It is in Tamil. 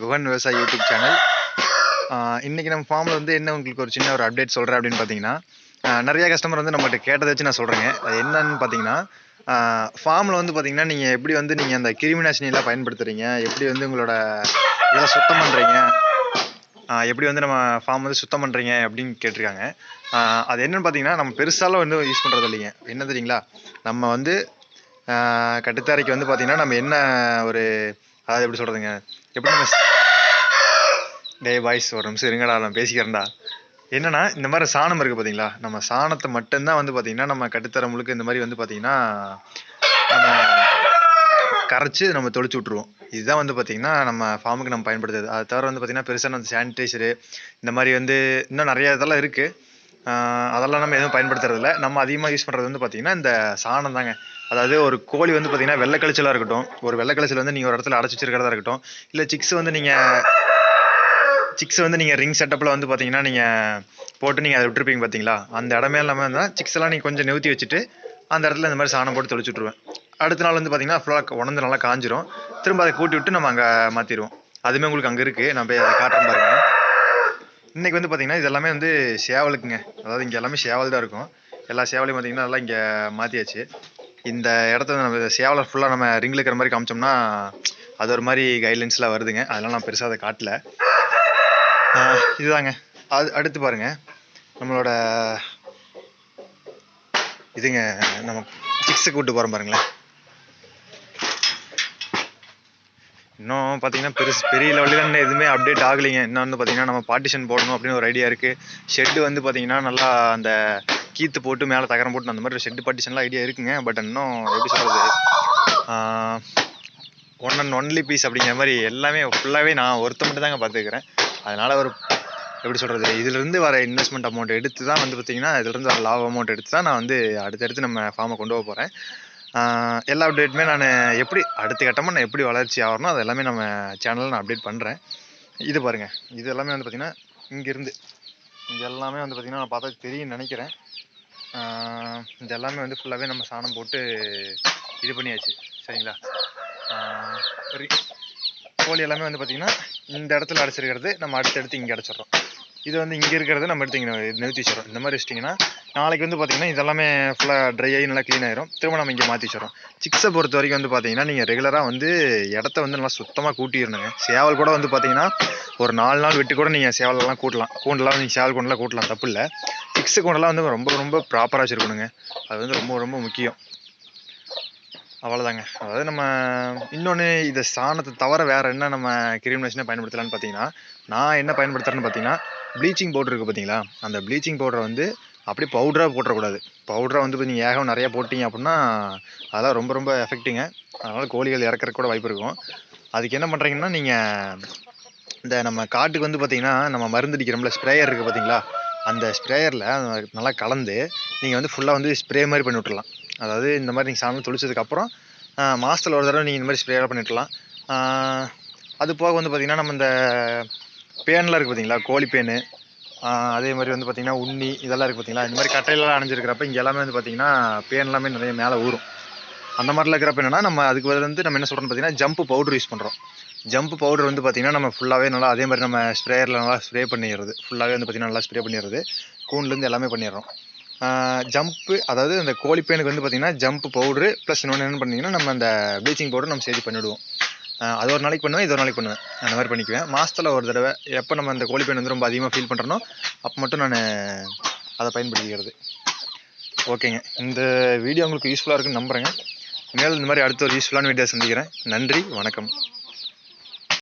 குகன் விவசாய யூடியூப் சேனல் இன்றைக்கி நம்ம ஃபார்மில் வந்து என்ன உங்களுக்கு ஒரு சின்ன ஒரு அப்டேட் சொல்கிறேன் அப்படின்னு பார்த்தீங்கன்னா நிறையா கஸ்டமர் வந்து நம்மகிட்ட கேட்டதை வச்சு நான் சொல்கிறேங்க அது என்னன்னு பார்த்தீங்கன்னா ஃபார்மில் வந்து பார்த்தீங்கன்னா நீங்கள் எப்படி வந்து நீங்கள் அந்த கிருமிநாசினியெல்லாம் பயன்படுத்துகிறீங்க எப்படி வந்து உங்களோட இதெல்லாம் சுத்தம் பண்ணுறீங்க எப்படி வந்து நம்ம ஃபார்ம் வந்து சுத்தம் பண்ணுறீங்க அப்படின்னு கேட்டிருக்காங்க. அது என்னென்னு பார்த்தீங்கன்னா நம்ம பெருசாலாம் வந்து யூஸ் பண்ணுறது இல்லைங்க. என்ன தெரியுங்களா? நம்ம வந்து கட்டுத்தாரைக்கு வந்து பார்த்திங்கன்னா நம்ம என்ன ஒரு அதாவது எப்படி சொல்கிறதுங்க எப்படி நம்ம டே பாய்ஸ் ஒரு நிமிஷம் இருங்கடா நான் பேசிக்கிறேன்டா. என்னன்னா இந்த மாதிரி சாணம் இருக்குது பார்த்தீங்களா நம்ம சாணத்தை மட்டும்தான் வந்து பார்த்தீங்கன்னா நம்ம கட்டுத்தர முழுக்க இந்த மாதிரி வந்து பார்த்தீங்கன்னா நம்ம கரைச்சி நம்ம தொளிச்சு விட்ருவோம் இதுதான் வந்து பார்த்திங்கன்னா நம்ம ஃபார்முக்கு நம்ம பயன்படுத்துறது. அதை தவிர வந்து பார்த்திங்கன்னா பெருசாக அந்த சானிடைசரு இந்த மாதிரி வந்து இன்னும் நிறைய இதெல்லாம் இருக்குது அதெல்லாம் நம்ம எதுவும் பயன்படுத்துறதில்ல. நம்ம அதிகமாக யூஸ் பண்ணுறது வந்து பார்த்திங்கன்னா இந்த சாணம் தாங்க. அதாவது ஒரு கோழி வந்து பார்த்திங்கன்னா வெள்ளை கழிச்சலாக இருக்கட்டும் ஒரு வெள்ளை கழிச்சல் வந்து நீங்கள் ஒரு இடத்துல அடைச்சி வச்சிருக்கிறதா இருக்கட்டும் இல்லை சிக்ஸ் வந்து நீங்கள் சிக்ஸ் வந்து நீங்கள் ரிங் செட்டப்பில் வந்து பார்த்தீங்கன்னா நீங்கள் போட்டு நீங்கள் அதை விட்டுருப்பீங்க பார்த்தீங்களா அந்த இடமே இல்லாமல் இருந்தால் சிக்ஸ் எல்லாம் நீங்கள் கொஞ்சம் நிறுத்தி வச்சுட்டு அந்த இடத்துல இந்த மாதிரி சாணம் போட்டு தொளிச்சு விட்ருவேன் அடுத்த நாள் வந்து பார்த்தீங்கன்னா ஃபுல்லாக உணர்ந்து நல்லா காஞ்சிரும். திரும்ப அதை கூட்டி விட்டு நம்ம அங்கே மாற்றிடுவோம் அதுவுமே உங்களுக்கு அங்கே இருக்குது நான் போய் அதை காட்டுறேன் இன்றைக்கி வந்து பார்த்தீங்கன்னா இது எல்லாமே வந்து சேவலுக்குங்க. அதாவது இங்கே எல்லாமே சேவல் தான் இருக்கும். எல்லா சேவலையும் பார்த்தீங்கன்னா நல்லா இங்கே மாற்றியாச்சு இந்த இடத்த நம்ம சேவலை ஃபுல்லாக நம்ம ரிங்கில் இருக்கிற மாதிரி காமிச்சோம்னா அது ஒரு மாதிரி கைட்லைன்ஸ்லாம் வருதுங்க. அதெல்லாம் நான் பெருசாக அதை காட்டல. இதுதாங்க. அது அடுத்து பாருங்க. நம்மளோட இதுங்க நம்ம சிக்ஸுக்கு கூப்பிட்டு போகிறோம் பாருங்களேன். இன்னும் பார்த்தீங்கன்னா பெருசு பெரிய லெவலில் எதுவுமே அப்டேட் ஆகலைங்க. இன்னும் வந்து பார்த்தீங்கன்னா நம்ம பார்ட்டிஷன் போடணும் அப்படின்னு ஒரு ஐடியா இருக்குது ஷெட்டு வந்து பார்த்தீங்கன்னா நல்லா அந்த கீத்து போட்டு மேலே தகரம் போட்டு அந்த மாதிரி ஷெட்டு பார்ட்டிஷன்லாம் ஐடியா இருக்குங்க. பட் இன்னும் எப்படி சொல்கிறது ஒன் அண்ட் ஒன்லி பீஸ் அப்படிங்கிற மாதிரி எல்லாமே ஃபுல்லாகவே நான் ஒருத்த மட்டும் தாங்க பார்த்துக்கிறேன். அதனால் ஒரு எப்படி சொல்கிறது இதுலேருந்து வர இன்வெஸ்ட்மெண்ட் அமௌண்ட் எடுத்து தான் வந்து பார்த்திங்கன்னா இதுலேருந்து வர லாப அமௌண்ட் எடுத்து தான் நான் வந்து அடுத்தடுத்து நம்ம ஃபார்மை கொண்டு போக போகிறேன் எல்லா அப்டேட்டுமே நான் எப்படி அடுத்த கட்டமாக நான் எப்படி வளர்ச்சி ஆகிறனோ அது எல்லாமே நம்ம சேனலில் நான் அப்டேட் பண்ணுறேன் இது பாருங்கள் இது எல்லாமே வந்து பார்த்திங்கன்னா இங்கேருந்து. இது எல்லாமே வந்து பார்த்திங்கன்னா நான் பார்த்தா தெரியும் நினைக்கிறேன். இது எல்லாமே வந்து ஃபுல்லாகவே நம்ம சாணம் போட்டு இது பண்ணியாச்சு. சரிங்களா? கோழி எல்லாமே வந்து பார்த்திங்கன்னா இந்த இடத்துல அடைச்சிருக்கிறது நம்ம அடுத்தடுத்து இங்கே அடைச்சிட்றோம். இது வந்து இங்கே இருக்கிறத நம்ம எடுத்திங்கன்னா நிறுத்தி வச்சிடறோம் இந்த மாதிரி வச்சிட்டிங்கன்னா நாளைக்கு வந்து பார்த்தீங்கன்னா இதெல்லாமே ஃபுல்லாக ட்ரை ஆகி நல்லா க்ளீன் ஆயிரும். திரும்ப நம்ம இங்கே மாற்றி வச்சிடறோம் சிக்ஸை பொறுத்த வரைக்கும் வந்து பார்த்தீங்கன்னா நீங்கள் ரெகுலராக வந்து இடத்த வந்து நல்லா சுத்தமாக கூட்டிடணுங்க சேவல் கூட வந்து பார்த்தீங்கன்னா ஒரு நாலு நாள் விட்டு கூட நீங்கள் சேவலெல்லாம் கூட்டலாம். கூண்டெல்லாம் நீங்கள் சேவல் கூண்டெலாம் கூட்டலாம் தப்பு இல்லை. சிக்ஸு கூண்டெல்லாம் வந்து ரொம்ப ரொம்ப ப்ராப்பராக வச்சுருக்கணுங்க. அது வந்து ரொம்ப ரொம்ப முக்கியம். அவ்வளோதாங்க அதாவது நம்ம இன்னொன்று இதை சாணத்தை தவிர வேறு என்ன நம்ம கிருமினேஷனை பயன்படுத்தலான்னு பார்த்தீங்கன்னா நான் என்ன பயன்படுத்துகிறேன்னு பார்த்தீங்கன்னா ப்ளீச்சிங் பவுடர் இருக்குது பார்த்தீங்களா அந்த ப்ளீச்சிங் பவுடரை வந்து அப்படியே பவுடராக போட்டுறக்கூடாது. பவுடராக வந்து நீங்கள் ஏகம் நிறையா போட்டிங்க அப்படின்னா அதெல்லாம் ரொம்ப ரொம்ப எஃபெக்ட்டுங்க அதனால் கோழிகள் இறக்குறக்கு கூட வாய்ப்பு இருக்கும். அதுக்கு என்ன பண்ணுறீங்கன்னா நீங்கள் இந்த நம்ம காட்டுக்கு வந்து பார்த்திங்கன்னா நம்ம மருந்து அடிக்கிறோம்ல ஸ்ப்ரேயர் இருக்குது பார்த்தீங்களா அந்த ஸ்ப்ரேயரில் நல்லா கலந்து நீங்கள் வந்து ஃபுல்லாக வந்து ஸ்ப்ரே மாதிரி பண்ணி விட்ரலாம் அதாவது இந்த மாதிரி நீங்கள் சாணம் தொளிச்சதுக்கப்புறம் மாதத்தில் ஒரு தடவை நீங்கள் இந்த மாதிரி ஸ்ப்ரேலாம் பண்ணிவிடலாம் அது போக வந்து பார்த்திங்கன்னா நம்ம இந்த பேன்லாம் இருக்குது பார்த்தீங்களா கோழி பேனு. அதே மாதிரி வந்து பார்த்திங்கன்னா உண்ணி இதெல்லாம் இருக்குது பார்த்தீங்களா இந்த மாதிரி கட்டையிலலாம் அணைஞ்சிருக்கிறப்ப இங்கே எல்லாமே வந்து பார்த்திங்கன்னா பேன் எல்லாமே நிறைய மேலே ஊறும். அந்த மாதிரிலாம் இருக்கிறப்ப என்னென்னா நம்ம அதுக்கு வந்து நம்ம என்ன சொல்கிறோம்னு பார்த்தீங்கன்னா ஜம்ப் பவுடர் யூஸ் பண்ணுறோம் ஜம்ப் பவுடர் வந்து பார்த்திங்கன்னா நம்ம ஃபுல்லாகவே நல்லா அதே மாதிரி நம்ம ஸ்ப்ரேயரில் நல்லா ஸ்ப்ரே பண்ணிடுறது. ஃபுல்லாகவே வந்து பார்த்திங்கன்னா நல்லா ஸ்ப்ரே பண்ணிடுறது. கூண்லேருந்து எல்லாமே பண்ணிடுறோம். ஜம்ப்பு அதாவது அந்த கோழிப்பேனுக்கு வந்து பார்த்திங்கன்னா ஜம்ப் பவுட்ரு ப்ளஸ் இன்னொன்று என்ன பண்ணிங்கன்னா நம்ம அந்த ப்ளீச்சிங் பவுடர் நம்ம சேர்த்து பண்ணிவிடுவோம் அது ஒரு நாளைக்கு பண்ணுவேன் இது ஒரு நாளைக்கு பண்ணுவேன். அந்த மாதிரி பண்ணிக்குவேன். மாதத்தில் ஒரு தடவை எப்போ நம்ம அந்த கோழிப்பேன் வந்து ரொம்ப அதிகமாக ஃபீல் பண்ணுறனோ அப்போ மட்டும் நான் அதை பயன்படுத்திக்கிறது. ஓகேங்க. இந்த வீடியோ உங்களுக்கு யூஸ்ஃபுல்லாக இருக்குன்னு நம்புகிறேங்க மேலும் இந்த மாதிரி அடுத்த ஒரு யூஸ்ஃபுல்லான வீடியோ சந்திக்கிறேன். நன்றி வணக்கம்.